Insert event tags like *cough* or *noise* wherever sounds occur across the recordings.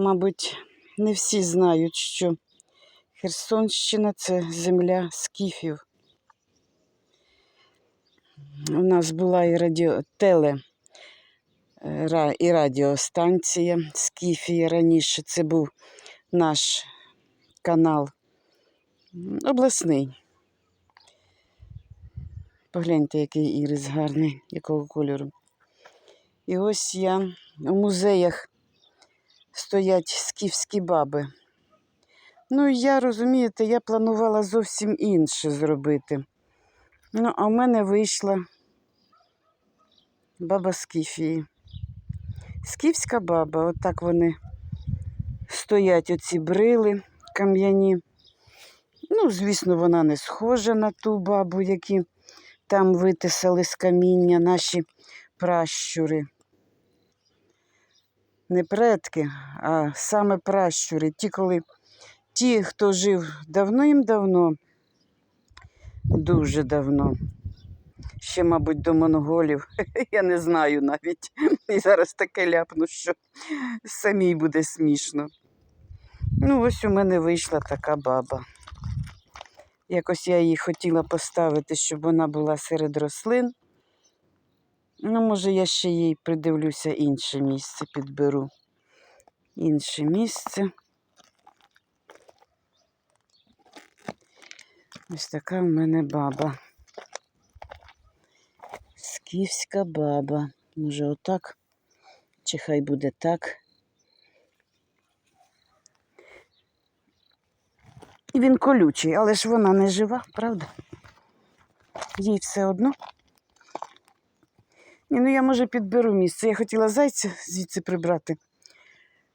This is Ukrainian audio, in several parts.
Мабуть, не всі знають, що Херсонщина це земля скіфів. У нас була і радіо, теле і радіостанція Скіфія раніше. Це був наш канал обласний. Погляньте, який ірис гарний, якого кольору. І ось я у музеях стоять скіфські баби. Ну, я розумієте, я планувала зовсім інше зробити. Ну, а в мене вийшла баба Скіфії. Скіфська баба, отак вони стоять, оці брили кам'яні. Ну, звісно, вона не схожа на ту бабу, які там витисали з каміння наші пращури. Не предки, а саме пращури. Ті, коли ті, хто жив давним-давно, дуже давно. Ще, мабуть, до монголів. *laughs* Я не знаю навіть. *laughs* І зараз таке ляпну, що самій буде смішно. Ну, ось у мене вийшла така баба. Якось я її хотіла поставити, щоб вона була серед рослин. Ну, може, я ще їй придивлюся інше місце, підберу. Інше місце. Ось така в мене баба. Скіфська баба. Може, отак? Чи хай буде так? І він колючий, але ж вона не жива, правда? Їй все одно. Ні, ну я може підберу місце. Я хотіла зайця звідси прибрати,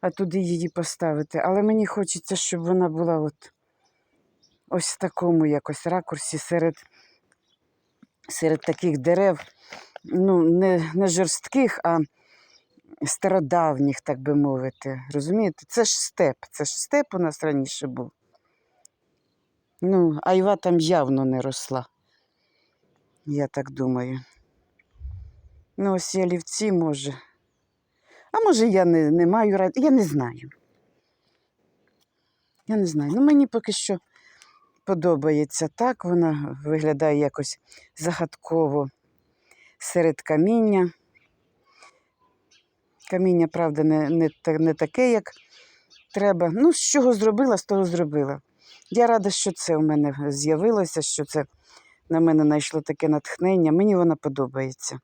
а туди її поставити. Але мені хочеться, щоб вона була от ось в такому якось ракурсі серед, серед таких дерев, ну, не, не жорстких, а стародавніх, так би мовити. Розумієте? Це ж степ. Це ж степ у нас раніше був. Ну, айва там явно не росла. Я так думаю. Ну, ось ялівці може. А може, я не, не маю ради. Я не знаю. Я не знаю. Ну, мені поки що подобається так. Вона виглядає якось загадково серед каміння. Каміння, правда, не, не, не таке, як треба. Ну, з чого зробила, з того зробила. Я рада, що це у мене з'явилося, що це на мене знайшло таке натхнення. Мені вона подобається.